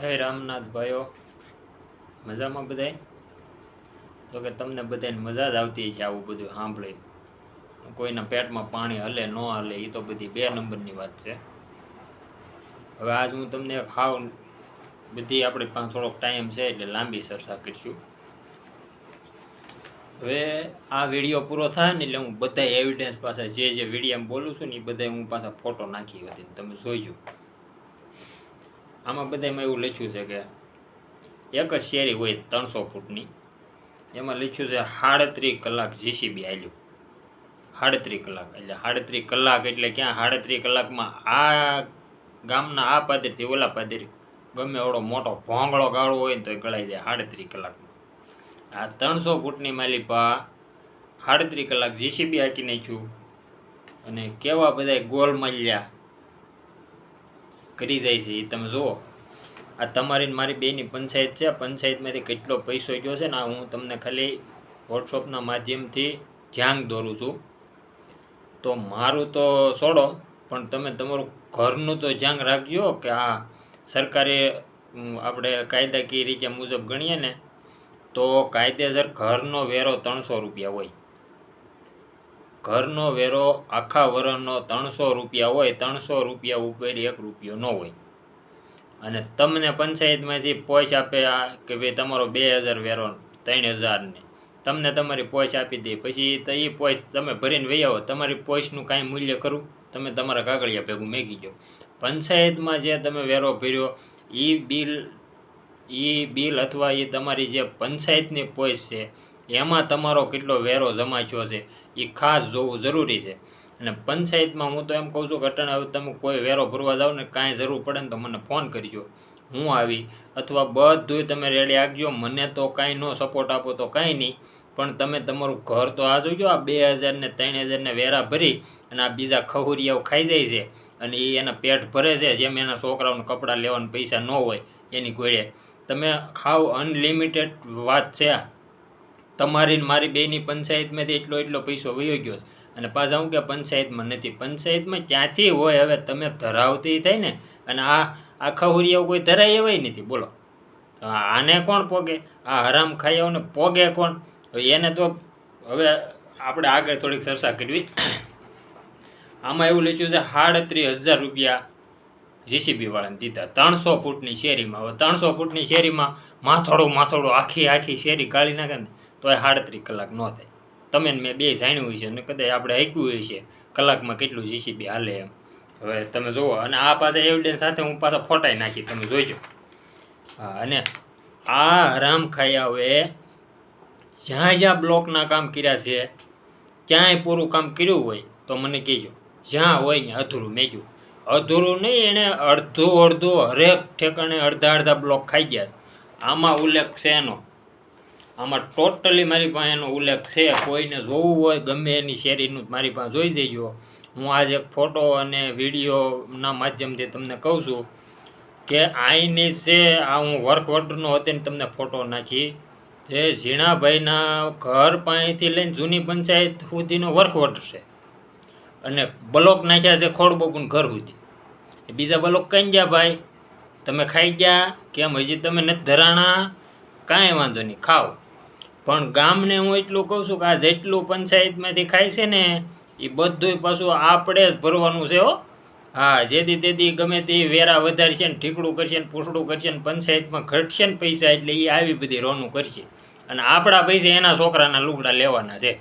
જય રામનાથ ભાઈઓ, મજામાં બધાય? તો કે તમને બધાને મજા જ આવતી છે આવું બધું સાંભળી કોઈના પેટમાં પાણી હલે, ન હલે એ તો બધી બે નંબરની વાત છે. હવે આજ હું તમને ખાવ બધી આપણી પાસે થોડોક ટાઈમ છે એટલે લાંબી ચર્ચા કરીશું. હવે આ વીડિયો પૂરો થાય ને એટલે હું બધા એવિડન્સ પાસે જે જે વીડિયો બોલું છું ને એ બધા હું પાછા ફોટો નાખી હતી તમે જોઈજો. આમાં બધામાં એવું લખ્યું છે કે એક જ શેરી હોય ત્રણસો ફૂટની, એમાં લખ્યું છે સાડત્રીસ કલાક જીસીબી આવ્યું સાડત્રીસ કલાક, એટલે સાડત્રીસ કલાક એટલે ક્યાં? સાડત્રીસ કલાકમાં આ ગામના આ પાદરથી ઓલા પાદર, ગમે એવડો મોટો ભોંગળો ગાળો હોય ને તો એ ગળાઈ જાય સાડત્રીસ કલાકમાં. આ ત્રણસો ફૂટની માલિપા સાડત્રીસ કલાક જીસીબી હાંકી નાખ્યું. અને કેવા બધા ગોલ માલ્યા કરી જાય છે, એ તમે જુઓ. આ તમારી મારી બેની પંચાયત છે પંચાયતમાંથી કેટલો પૈસો ગયો છે ને હું તમને ખાલી વોટ્સઅપના માધ્યમથી ધ્યાન દોરું છું. તો મારું તો છોડો, પણ તમે તમારું ઘરનું તો ધ્યાન રાખજો કે આ સરકારે આપણે કાયદાકીય રીતે મુજબ ગણીએ ને, તો કાયદેસર ઘરનો વેરો ત્રણસો રૂપિયા હોય. ઘરનો વેરો આખા વરણનો ત્રણસો રૂપિયા હોય, ત્રણસો રૂપિયા ઉપર એક રૂપિયો ન હોય. અને તમને પંચાયતમાંથી પોચ આપે આ કે ભાઈ તમારો બે હજાર વેરો ત્રણ હજારને. તમને તમારી પોચ આપી દે. પછી તો એ પોચ તમે ભરીને વહી આવો તમારી પોચનું કાંઈ મૂલ્ય ખરું? તમે તમારા કાગળિયા ભેગું મેગી દો. પંચાયતમાં જે તમે વેરો ભર્યો એ બિલ એ બિલ અથવા એ તમારી જે પંચાયતની પોચ છે એમાં તમારો કેટલો વેરો જમાચ્યો છે, એ ખાસ જોવું જરૂરી છે. અને પંચાયતમાં હું તો એમ કહું છું ઘટના હવે તમે કોઈ વેરો ભરવા જાઓ ને કાંઈ જરૂર પડે ને તો મને ફોન કરજો. હું આવી અથવા બધુંય તમે રેડી આપજો મને તો કાંઈ ન સપોર્ટ આપો તો કાંઈ નહીં. પણ તમે તમારું ઘર તો આ જોજો, આ બે હજારને ત્રણ હજારને વેરા ભરી અને આ બીજા ખહુરિયાઓ ખાઈ જાય છે અને એ એના પેટ ભરે છે, જેમ એના છોકરાઓને કપડાં લેવાના પૈસા ન હોય એની ગોળે તમે ખાવ અનલિમિટેડ વાત છે તમારી મારી બેની પંચાયતમાંથી એટલો એટલો પૈસો વયો ગયો છે. અને પાછા હું કે પંચાયતમાં નથી, પંચાયતમાં ક્યાંથી હોય હવે તમે ધરાવતી થાય ને, અને આ આખા ખહુરિયાઓ કોઈ ધરાય એવાય નથી, બોલો. આને કોણ પોગે? આ હરામ ખાયાઓને પોગે કોણ? એને તો હવે આપણે આગળ થોડીક ચર્ચા કરવી. આમાં એવું લખ્યું છે, સાડત્રીસ હજાર રૂપિયા જીસીબી વાળાને દીધા. ત્રણસો ફૂટની શેરીમાં, હવે ત્રણસો ફૂટની શેરીમાં માથોડું માથોડું આખી આખી શેરી કાઢી નાખે ને. તો એ સાડત્રીસ કલાક ન થાય. તમે મેં બે જાણ્યું હોય છે અને કદાચ આપણે આંક્યું હોય છે, કલાકમાં કેટલું જીસીબી હાલે એમ. હવે તમે જુઓ, અને આ પાછા એવિડન્સ સાથે હું પાછા ફોટાઈ નાખી, તમે જોઈજો. હા, અને આ હરામ ખાયાઓએ જ્યાં જ્યાં બ્લોકના કામ કર્યા છે, ક્યાંય પૂરું કામ કર્યું હોય, તો મને કહેજો. જ્યાં હોય ને અધૂરું મેજો અધૂરું નહીં એણે અડધું અડધું હરેક ઠેકાણે અડધા અડધા બ્લોક ખાઈ ગયા આમાં ઉલ્લેખ છે એનો. આમાં ટોટલી મારી પાસે એનો ઉલ્લેખ છે. કોઈને જોવું હોય, ગમે એની શેરીનું મારી પાસે જોઈ દેજો હું આજે ફોટો અને વિડીયોના માધ્યમથી તમને કહું છું કે આઈની છે, આ હું વર્ક ઓર્ડરનો હતો ને તમને ફોટો નાખી. જે ઝીણાભાઈના ઘર પાસેથી લઈને જૂની પંચાયત સુધીનો વર્ક છે. અને બ્લોક નાખ્યા છે ખોડબોકુન ઘર સુધી. બીજા બ્લોક કઈ ગયા ભાઈ? તમે ખાઈ ગયા? કેમ? હજી તમે નથી ધરાણા? કાંઈ વાંધો નહીં. ખાઓ. પણ ગામને હું એટલું કહું છું કે આ જેટલું પંચાયતમાંથી ખાય છે ને એ બધુંય પાછું આપણે જ ભરવાનું છે હો. હા જેથી તેથી ગમે તે વેરા વધારશે ને ઠીકડું કરશે ને પૂછડું કરશે ને પંચાયતમાં ઘટશે ને પૈસા એટલે એ આવી બધી રોનું કરશે. અને આપણા પૈસા એના છોકરાના લુગડા લેવાના છે.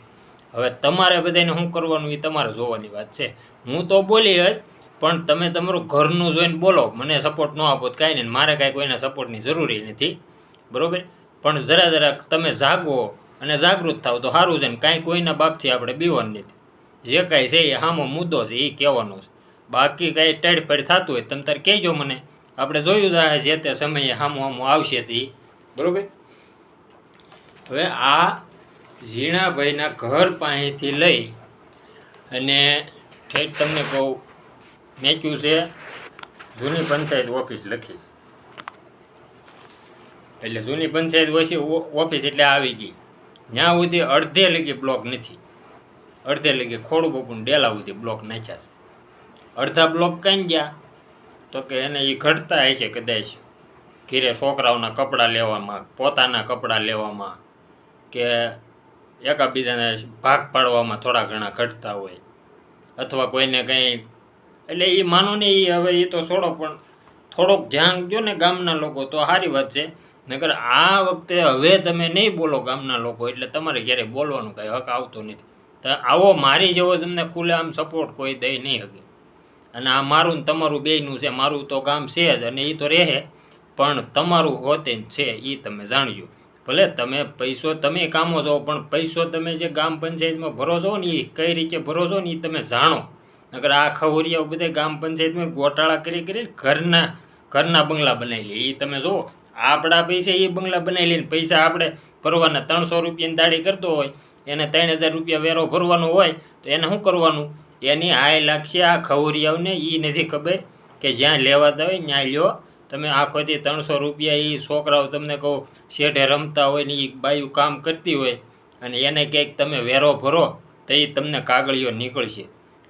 હવે તમારે બધાને શું કરવાનું એ તમારે જોવાની વાત છે. હું તો બોલી જ, પણ તમે તમારું ઘરનું જોઈને બોલો. મને સપોર્ટ ન આપો કાંઈ નહીં. મારે કાંઈ કોઈના સપોર્ટની જરૂરી નથી. બરોબર? પણ જરા જરા તમે જાગો અને જાગૃત થાવ તો સારું છે ને કાંઈ કોઈના બાપથી આપણે બીવાનું નથી. જે કાંઈ છે એ સામો મુદ્દો છે એ કહેવાનો છે. બાકી કાંઈ ટેડફેડ થતું હોય તમે તારે કહેજો મને. આપણે જોયું જાય જે તે સમયે હામો હામું આવશે તે બરાબર? હવે આ ઝીણાભાઈના ઘર પાસેથી લઈ અને ઠેઠ તમને કહું, મેં કહ્યું છે, જૂની પંચાયત ઓફિસ લખી છે. એટલે જૂની પંચાયત ઓછી ઓફિસ એટલે આવી ગઈ. ત્યાં સુધી અડધે લગી બ્લોક નથી, અડધે લગી ખોડું બપુન ડેલા સુધી બ્લોક નાખ્યા છે. અડધા બ્લોક કઈ ગયા, તો કે એને એ ઘટતા હશે કદાચ. ઘીરે છોકરાઓના કપડાં લેવામાં, પોતાના કપડાં લેવામાં, કે એકાબીજાને ભાગ પાડવામાં થોડા ઘણા ઘટતા હોય. અથવા કોઈને કંઈ, એટલે એ માનો ને એ હવે એ તો છોડો, પણ થોડોક ધ્યાન જો ને ગામના લોકો તો સારી વાત છે. નકર આ વખતે હવે તમે નહીં બોલો ગામના લોકો, એટલે તમારે ક્યારેય બોલવાનું કાંઈ હક આવતો નથી. તો આવો મારી જેવો તમને ખુલ્લે આમ સપોર્ટ કોઈ દઈ નહીં શકે અને આ મારું ને તમારું બેયનું છે, મારું તો ગામ છે જ અને એ તો રહે, પણ તમારું હોતે છે એ તમે જાણજો. ભલે તમે પૈસો, તમે કામો છો, પણ પૈસો તમે જે ગામ પંચાયતમાં ભરો છો ને એ કઈ રીતે ભરો છો ને એ તમે જાણો. નકર આ ખવરિયાઓ બધે ગામ પંચાયતમાં ગોટાળા કરી કરી ઘરના ઘરના બંગલા બનાવી લે. એ તમે જુઓ. આપણા પૈસા એ બંગલા બનાવી લઈને પૈસા આપણે ભરવાના ત્રણસો રૂપિયાની દાડી કરતો હોય, એને ત્રણ હજાર રૂપિયા વેરો ભરવાનો હોય, તો એને શું કરવાનું? એની હાય લાગશે આ ખવરિયાઓને એ નથી ખબર કે જ્યાં લેવાતા હોય ત્યાં લ્યો. તમે આખોથી ત્રણસો રૂપિયા એ છોકરાઓ તમને કહો શેઠે રમતા હોય ને એ બાયું કામ કરતી હોય, અને એને કંઈક તમે વેરો ભરો, તો એ તમને કાગળીઓ નીકળશે.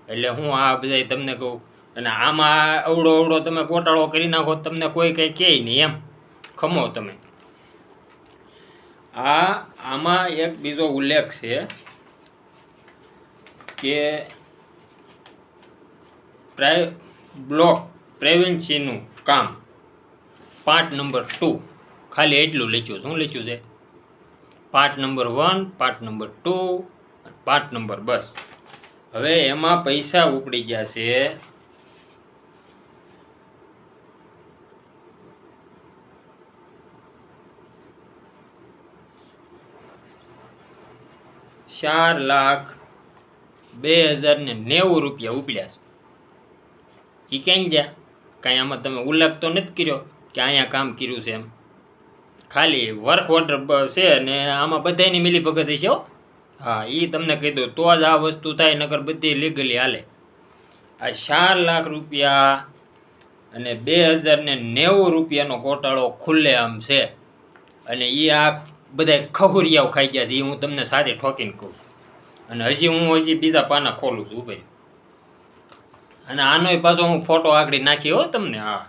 એટલે હું આ બધા તમને કહું, અને આમાં અવડો અવડો તમે ગોટાળો કરી નાખો તમને કોઈ કંઈ કહે નહીં એમ. ખમો તમે. આ આમાં એક બીજો ઉલ્લેખ છે કે પ્રાય બ્લોક પ્રેવેન્સીનું કામ પાર્ટ નંબર ટુ. ખાલી એટલું લખ્યું શું લખ્યું છે? Part number one, part number two, part number બસ. હવે એમાં પૈસા ઉપડી ગયા છે ચાર લાખ બે હજાર ને નેવું રૂપિયા ઉપડ્યા છે. એ ક્યાંય ગયા? કાંઈ આમાં તમે ઉલ્લેખ તો નથી કર્યો કે અહીંયા કામ કર્યું છે એમ. ખાલી વર્ક ઓર્ડર છે ને આમાં બધાની મિલી ભગત છે હા એ તમને કહી દઉં, તો જ આ વસ્તુ થાય નગર બધી લીગલી હાલે. આ ચાર લાખ રૂપિયા અને બે હજાર ને નેવું રૂપિયાનો ગોટાળો ખુલ્લે આમ છે. અને એ આ બધા ખહુરિયાઓ ખાઈ ગયા છે, એ હું તમને સાથે ઠોકીને કહું છું. અને હજી હું હજી બીજા પાના ખોલું છું ભાઈ અને આનોય પાછો હું ફોટો આગળ નાખી, હો તમને, હા.